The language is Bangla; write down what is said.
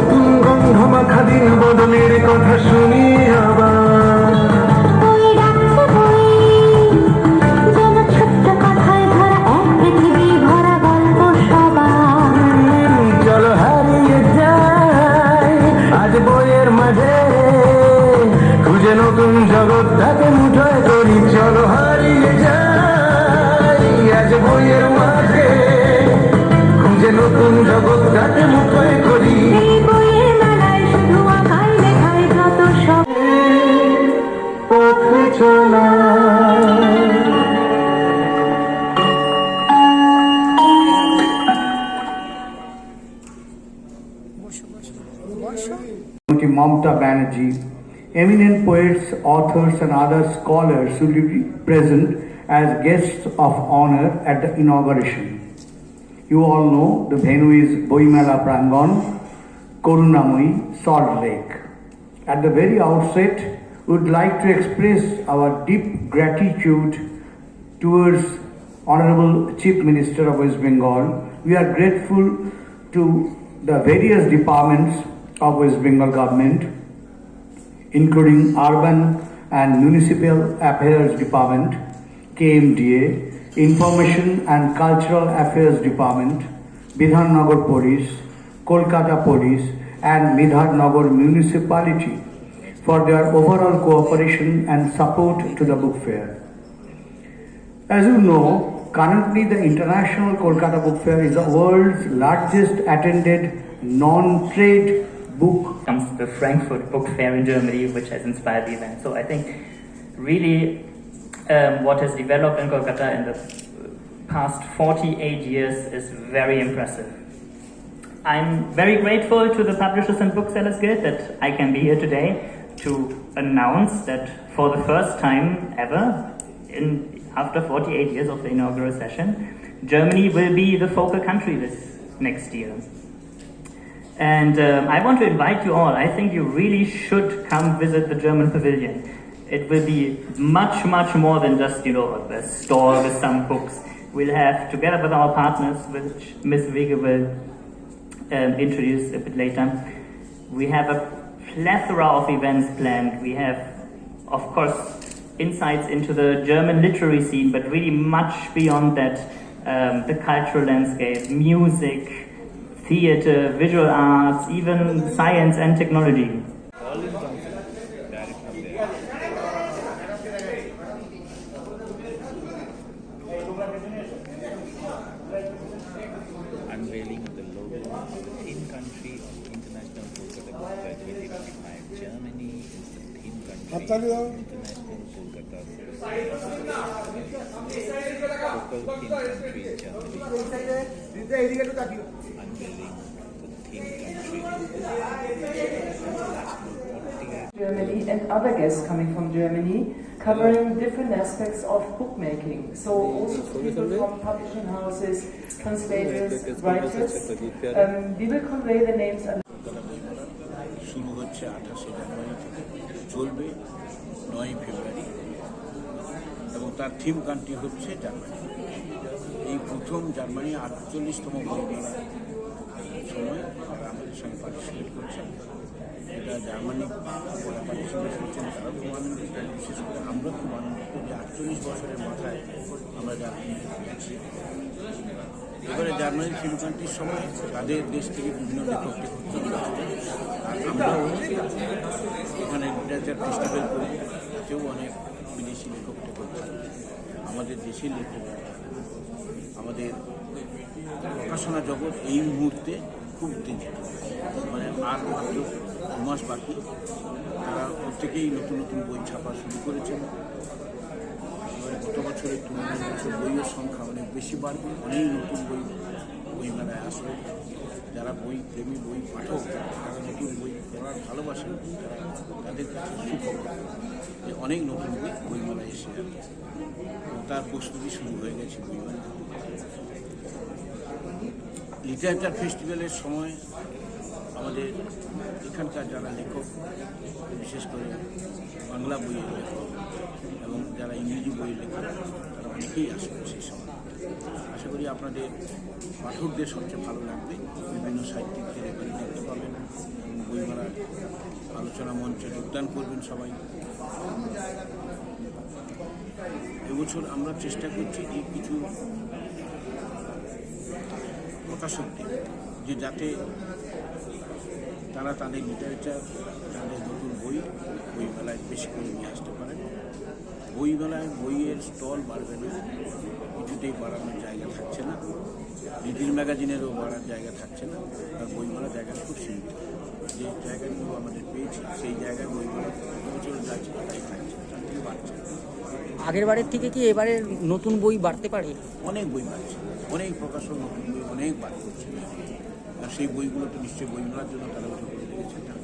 নতুন গন্ধ মাখা দিন বদলের কথা শুনি আবার। হারিয়ে আজ মাঝে নতুন মুঠোয় করি। চলো হারিয়ে যাই আজ বইয়ের মাঝে খুঁজে নতুন জগৎ মুঠোয় Mamta Banerjee. Eminent poets, authors, and other scholars will be present as guests of honor at the inauguration. You all know the venue is Boimela Prangon, Korunamui, Salt Lake. At the very outset, we would like to express our deep gratitude towards Honorable Chief Minister of West Bengal. We are grateful to the various departments of West Bengal government, including Urban and Municipal Affairs Department, KMDA, Information and Cultural Affairs Department, Bidhannagar Police, Kolkata Police, and Midhar Municipality for their overall cooperation and support to the book fair. As you know, currently the International Kolkata Book Fair is the world's largest attended non-trade book comes the Frankfurt Book Fair in Germany, which has inspired the event. So I think really um, what has developed in Kolkata in the past 48 years is very impressive. I'm very grateful to the Publishers and Booksellers Guild that I can be here today to announce that for the first time ever, in after 48 years of the inaugural session, Germany will be the focal country this next year. And um, I want to invite you all. I think you really should come visit the German pavilion. It will be much, much more than just, you know, a store with some books. We'll have, together with our partners, which Ms. Wege will um, introduce a bit later, we have a plethora of events planned. We have, of course, insights into the German literary scene, but really much beyond that, um, the cultural landscape, music, theater, visual arts, even science and technology. unveiling of the logo of the theme country of International Kolkata Book Fair 2025. Germany is the theme country of International Kolkata Book Local theme country is Germany. Germany and other guests coming from Germany, covering different aspects of bookmaking. So also people from publishing houses, translators, writers. Um, we will convey the names and শুরু হচ্ছে আঠাশে জানুয়ারি থেকে চলবে নয় ফেব্রুয়ারি এবং তার থিম কান্ট্রি হচ্ছে জার্মানি এই প্রথম জার্মানি আটচল্লিশতম আমাদের সঙ্গে পার্টিসিপেট করছেন এটা জার্মানি যারা পার্টিসিপেট করছেন তারা খুব আনন্দিত বিশেষ করে আমরা খুব আনন্দিত যে আটচল্লিশ বছরের মাথায় আমরা জার্মানি যাচ্ছি এবারে জার্মানির থিম কান্ট্রির সময় তাদের দেশ থেকে বিভিন্ন লেখক আমরাও এখানে লিটারেচার ফেস্টিভ্যাল করি তাতেও অনেক বিদেশি লেখক লেখক আমাদের দেশের লেখক আমাদের প্রকাশনা জগৎ এই মুহূর্তে খুব উত্তেজিত। মানে আর মাত্র মাস বাকি। তারা প্রত্যেকেই নতুন নতুন বই ছাপা শুরু করেছেন। এবারে গত বছরের তুলনায় বছর বইয়ের সংখ্যা অনেক বেশি বাড়বে। অনেক নতুন বই বইমেলায় আসবে। যারা বই প্রেমী, বই পাঠক, যারা নতুন বই পড়ার ভালোবাসেন, তাদের কাছে যে অনেক নতুন বই বইমেলায় এসে তার প্রস্তুতি শুরু হয়ে গেছে বইমেলা লিটারেচার ফেস্টিভ্যালের সময় আমাদের এখানকার যারা লেখক, বিশেষ করে বাংলা বইয়ের লেখক এবং যারা ইংরেজি বইয়ের লেখক, তারা অনেকেই আসবেন সেই সময়। আশা করি আপনাদের পাঠকদের সবচেয়ে ভালো লাগবে। বিভিন্ন সাহিত্যিকদের এখানে দেখতে পাবেন বইমেলার আলোচনা মঞ্চে যোগদান করবেন সবাই। এবছর আমরা চেষ্টা করছি যে কিছু প্রকাশকদের যে যাতে তারা তাদের লিটারেচার তাদের নতুন বই বইমেলায় বেশি করে নিয়ে আসতে পারেন বইমেলায় বইয়ের স্টল বাড়বে না কিছুতেই বাড়ানোর জায়গা থাকছে না। লিটিল ম্যাগাজিনেরও বাড়ার জায়গা থাকছে না আর বইমেলার জায়গা খুব সীমিত। যে জায়গাগুলো আমাদের পেয়েছি সেই জায়গায় বইমেলা বছর যাচ্ছে তাই থাকছে তার থেকে বাড়ছে। আগের বারের থেকে কি এবারে নতুন বই বাড়তে পারে? অনেক বই বাড়ছে। অনেক প্রকাশক নতুন বই অনেক বার করছে আর সেই বইগুলো তো নিশ্চয়ই বইমেলার জন্য তারা উঠে করে রেখেছে।